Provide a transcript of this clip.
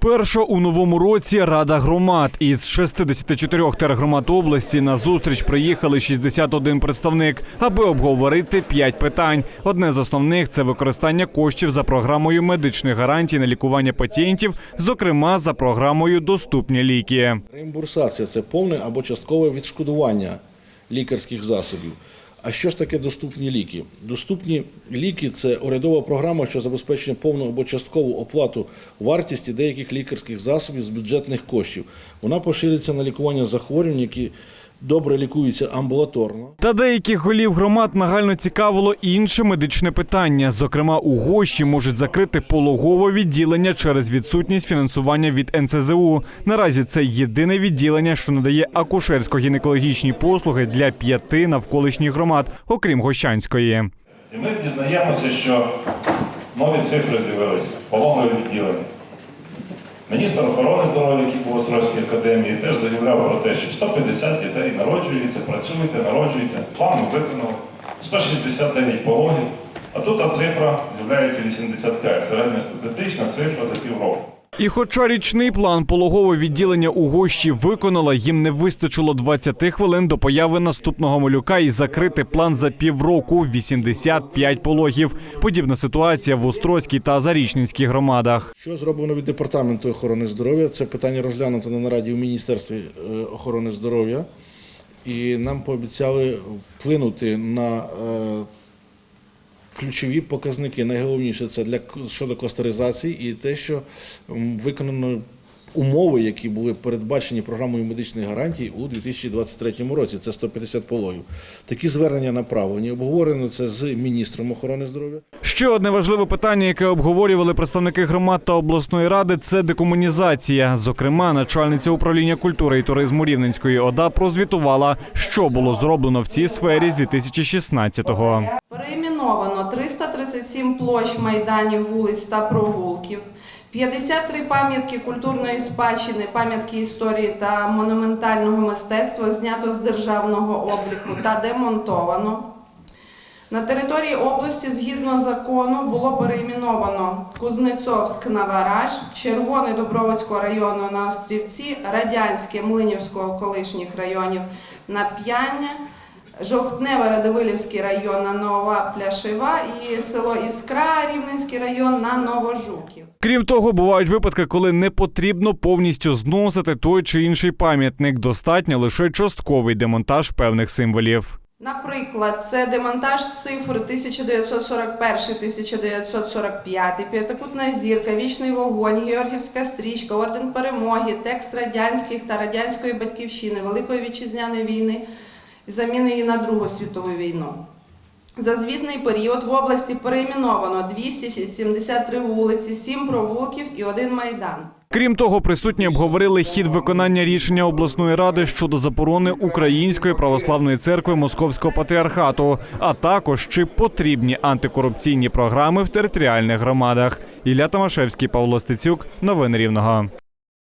Перша у новому році Рада громад із 64 тергромад області на зустріч приїхали 61 представник, аби обговорити 5 питань. Одне з основних це використання коштів за програмою медичних гарантій на лікування пацієнтів, зокрема за програмою Доступні ліки. Реімбурсація це повне або часткове відшкодування лікарських засобів. А що ж таке доступні ліки? Доступні ліки це урядова програма, що забезпечує повну або часткову оплату вартості деяких лікарських засобів з бюджетних коштів. Вона поширюється на лікування захворювань, які добре лікуються амбулаторно. Та деяких голів громад нагально цікавило інше медичне питання. Зокрема, у гощі можуть закрити пологове відділення через відсутність фінансування від НСЗУ. Наразі це єдине відділення, що надає акушерсько-гінекологічні послуги для п'яти навколишніх громад, окрім Гощанської. І ми дізнаємося, що нові цифри з'явилися, пологове відділення. Міністр охорони здоров'я, був академії, теж заявляв про те, що 150 дітей народжується, працюєте, народжуєте. План ми виконали. 169 пологів. А тут та цифра з'являється 85. Середньостатистична цифра за півроку. І хоча річний план пологового відділення у гощі виконала, їм не вистачило 20 хвилин до появи наступного малюка і закрити план за півроку 85 пологів. Подібна ситуація в Острозькій та Зарічненській громадах. Що зроблено від департаменту охорони здоров'я? Це питання розглянуто на нараді в Міністерстві е, охорони здоров'я, і нам пообіцяли вплинути на е, ключові показники. Найголовніше це для щодо кластеризації і те, що виконано. Умови, які були передбачені програмою медичних гарантій у 2023 році, це 150 пологів. Такі звернення направлені. Обговорено це з міністром охорони здоров'я. Ще одне важливе питання, яке обговорювали представники громад та обласної ради, це декомунізація. Зокрема, начальниця управління культури і туризму Рівненської ОДА прозвітувала, що було зроблено в цій сфері з 2016-го. Переіменовано 337 площ майданів, вулиць та провулків, 53 пам'ятки культурної спадщини, пам'ятки історії та монументального мистецтва знято з державного обліку та демонтовано. На території області згідно закону було переіменовано Кузнецовськ на Вараж, Червоний Добровольського району на Острівці, Радянське Млинівського колишніх районів на П'яння, Жовтневе Радивилівський район на Нова Пляшева і село Іскра, Рівненський район на Новожуків. Крім того, бувають випадки, коли не потрібно повністю зносити той чи інший пам'ятник. Достатньо лише частковий демонтаж певних символів. Наприклад, це демонтаж цифр 1941-1945, п'ятикутна зірка, вічний вогонь, Георгівська стрічка, орден перемоги, текст радянських та радянської батьківщини, Великої вітчизняної війни заміни її на Другу світову війну. За звітний період в області перейменовано 273 вулиці, 7 провулків і один майдан. Крім того, присутні обговорили хід виконання рішення обласної ради щодо заборони Української православної церкви Московського патріархату, а також чи потрібні антикорупційні програми в територіальних громадах. Ілля Томашевський, Павло Стецюк, новини Рівного.